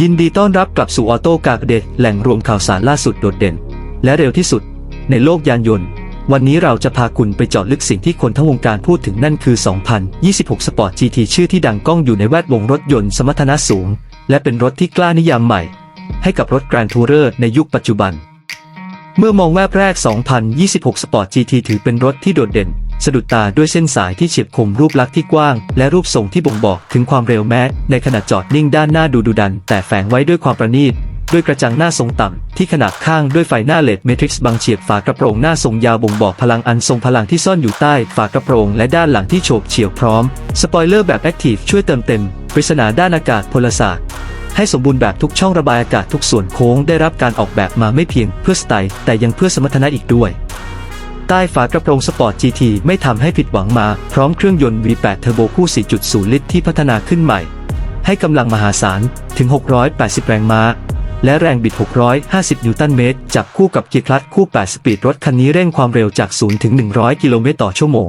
ยินดีต้อนรับกลับสู่ออโต้กากเดตแหล่งรวมข่าวสารล่าสุดโดดเด่น และเร็วที่สุด ในโลกยานยนต์ วันนี้เราจะพาคุณไปเจาะลึกสิ่งที่คนทั้งวงการพูดถึงนั่นคือ 2026 Sport GT ชื่อที่ดังก้องอยู่ในแวดวงรถยนต์สมรรถนะสูง และเป็นรถที่กล้านิยามใหม่ ให้กับรถ Grand Tourer ในยุคปัจจุบัน เมื่อมองแวบแรก 2026 Sport GT ถือเป็นรถที่โดดเด่น สะดุดตาด้วยเส้นสายที่เฉียบคมรูปลักษณ์ที่กว้าง และรูปทรงที่บ่งบอกถึงความเร็วแม้ ในขณะจอดนิ่งด้านหน้าดูดุดัน แต่แฝงไว้ด้วยความประณีตด้วยกระจังหน้าทรงต่ำที่ขนาดข้างด้วยไฟหน้าเลดเมทริกซ์บังเฉียบฝากระโปรงหน้าทรงยาวบ่งบอกพลังอันทรงพลังที่ซ่อนอยู่ใต้ฝากระโปรงและด้านหลังที่โฉบเฉี่ยวพร้อม สปอยเลอร์แบบแอคทีฟช่วยเติมเต็ม ปริศนาด้านอากาศพลศาสตร์ ให้สมบูรณ์แบบทุกช่องระบายอากาศทุกส่วนโค้งได้รับการออกแบบมาไม่เพียงเพื่อสไตล์แต่ยังเพื่อสมรรถนะอีกด้วย ใต้ฝากระโปรงสปอร์ต GT ไม่ทำให้ผิดหวังมา พร้อมเครื่องยนต์ V8 เทอร์โบคู่ 4.0 ลิตรที่พัฒนาขึ้นใหม่ ให้กำลังมหาศาลถึง 680 แรงม้า และแรงบิด 650 นิวตันเมตร จับคู่กับเกียร์คลัตช์คู่ 8 สปีดรถคันนี้เร่งความเร็วจาก 0 ถึง 100 กิโลเมตรต่อชั่วโมง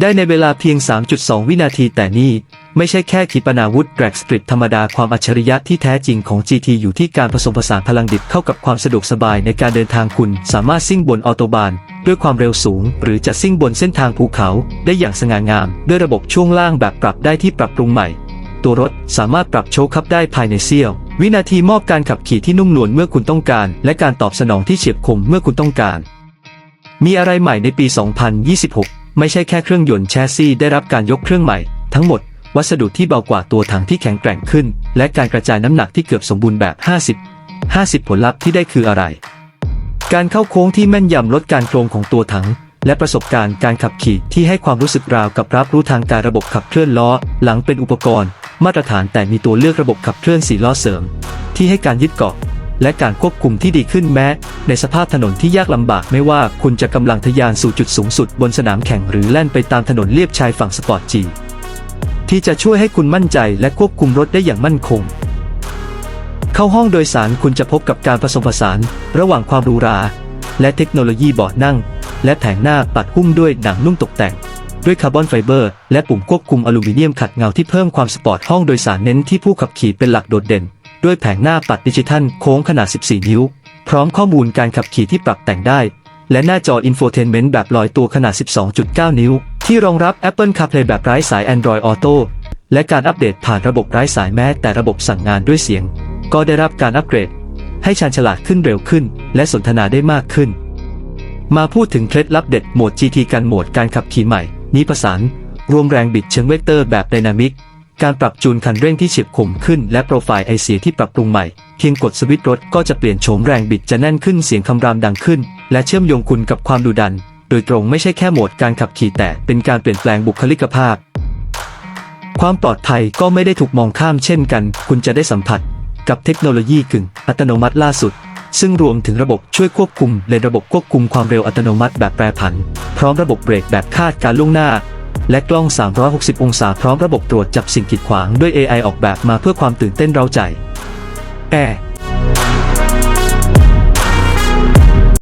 ได้ในเวลาเพียง 3.2 วินาทีแต่นี่ ไม่ใช่แค่ขีปนาวุธแดรกสปริตธรรมดาความอัจฉริยะที่แท้จริงของ GT อยู่ที่การผสมผสานพลังดิบเข้ากับความสะดวกสบายในการเดินทางคุณ สามารถซิ่งบนออโตบาน ด้วยความเร็วสูง หรือจะซิ่งบนเส้นทางภูเขา ได้อย่างสง่างาม ด้วยระบบช่วงล่างแบบปรับได้ที่ปรับปรุงใหม่ ตัวรถสามารถปรับโชคขับได้ภายในเสี้ยว วินาทีมอบการขับขี่ที่นุ่มนวลเมื่อคุณต้องการ และการตอบสนองที่เฉียบคมเมื่อคุณต้องการ มีอะไรใหม่ในปี 2026 ไม่ใช่แค่เครื่องยนต์แชสซีได้รับการยกเครื่องใหม่ ทั้งหมด วัสดุที่เบากว่าตัวถังที่แข็งแกร่งขึ้น และการกระจายน้ำหนักที่เกือบสมบูรณ์แบบ 50 50 ผลลัพธ์ที่ได้คืออะไร การเข้าโค้งที่แม่นยำลดการโครงของตัวถัง และประสบการณ์การขับขี่ที่ให้ความรู้สึกราวกับรับรู้ทางการระบบขับเคลื่อนล้อ หลังเป็นอุปกรณ์ มาตรฐานแต่มีตัวเลือกระบบขับเคลื่อนสี่ล้อเสริม ที่ให้การยึดเกาะและการควบคุมที่ดีขึ้นแม้ ในสภาพถนนที่ยากลำบากไม่ว่าคุณจะกำลังทะยานสู่จุดสูงสุดบนสนามแข่งหรือแล่นไปตามถนนเลียบชายฝั่งสปอร์ตจี ที่จะช่วยให้คุณมั่นใจและควบคุมรถได้อย่างมั่นคง เข้าห้องโดยสารคุณจะพบกับการผสมผสาน ระหว่างความหรูหรา และเทคโนโลยีเบาะนั่ง และแผงหน้าปัดหุ้มด้วยหนังนุ่มตกแต่ง ด้วยคาร์บอนไฟเบอร์ และปุ่มควบคุมอลูมิเนียมขัดเงาที่เพิ่มความสปอร์ตห้องโดยสารเน้นที่ผู้ขับขี่เป็นหลักโดดเด่น ด้วยแผงหน้าปัดดิจิทัลโค้งขนาด 14 นิ้ว พร้อมข้อมูลการขับขี่ที่ปรับแต่งได้ และหน้าจออินโฟเทนเมนต์แบบลอยตัวขนาด 12.9 นิ้ว ที่รองรับ Apple CarPlay แบบไร้สาย Android Auto และการอัปเดตผ่านระบบไร้สายแม้แต่ระบบสั่งงานด้วยเสียง ก็ได้รับการอัปเกรด ให้ชาญฉลาดขึ้นเร็วขึ้น และสนทนาได้มากขึ้น มาพูดถึงเคล็ดลับเด็ดโหมด GT การโหมดการขับขี่ใหม่ นี้ประสานรวมแรงบิดเชิงเวกเตอร์แบบไดนามิกการปรับจูนคันเร่งที่เฉียบคมขึ้นและโปรไฟล์ไอเสียที่ปรับปรุงใหม่ เพียงกดสวิตช์รถก็จะเปลี่ยนโฉมแรงบิดจะแน่นขึ้นเสียงคำรามดังขึ้น และเชื่อมโยงคุณกับความดุดัน โดยตรงไม่ใช่แค่โหมดการขับขี่แต่เป็นการเปลี่ยนแปลงบุคลิกภาพ ความปลอดภัยก็ไม่ได้ถูกมองข้ามเช่นกัน คุณจะได้สัมผัส กับเทคโนโลยีกึ่งอัตโนมัติล่าสุด ซึ่งรวมถึงระบบช่วยควบคุมและระบบควบคุมความเร็วอัตโนมัติแบบแปรผัน พร้อมระบบเบรกแบบคาดการล่วงหน้า และกล้อง 360 องศาพร้อมระบบตรวจจับสิ่งกีดขวางด้วย AI ออกแบบมาเพื่อความตื่นเต้นเร้าใจแอร์